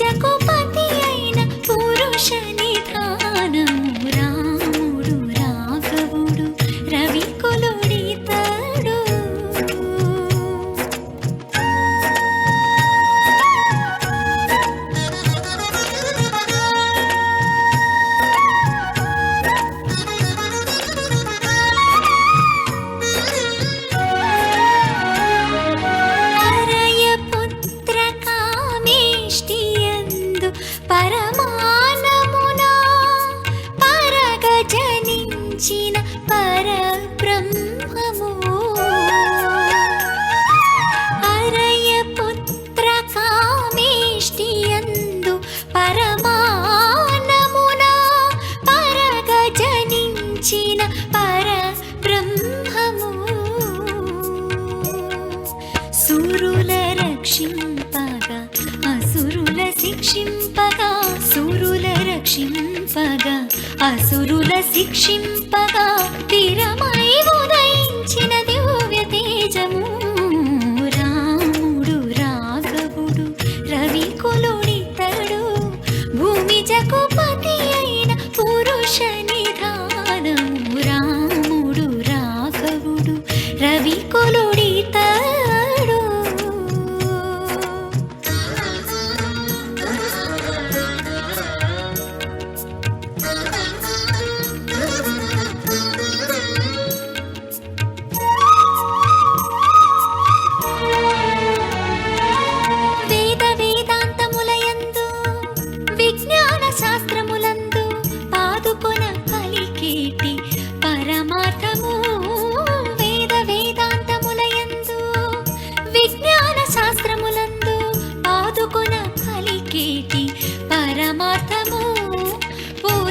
जाको ధరించిన పరబ్రహ్మము. అరయ పుత్ర కామేష్టి అందు పరమానమున పరగ జనించిన పరబ్రహ్మము. సురుల రక్షింపగా అసురుల శిక్షింపగా సురుల రక్షింపగా असुरुलशिक्षिम् నింపగా తీరమై ఉదయించిన దివ్య తేజము. రాముడు రాఘవుడు రవి కులుడితడు భూమి జగుపతి అయిన పురుష నిధానము. రాముడు రాఘవుడు రవి కులు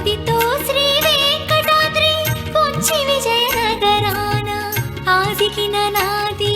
ఆదితో శ్రీ వెంకటాద్రి కొంచి విజయనగరాన ఆదికిన నాది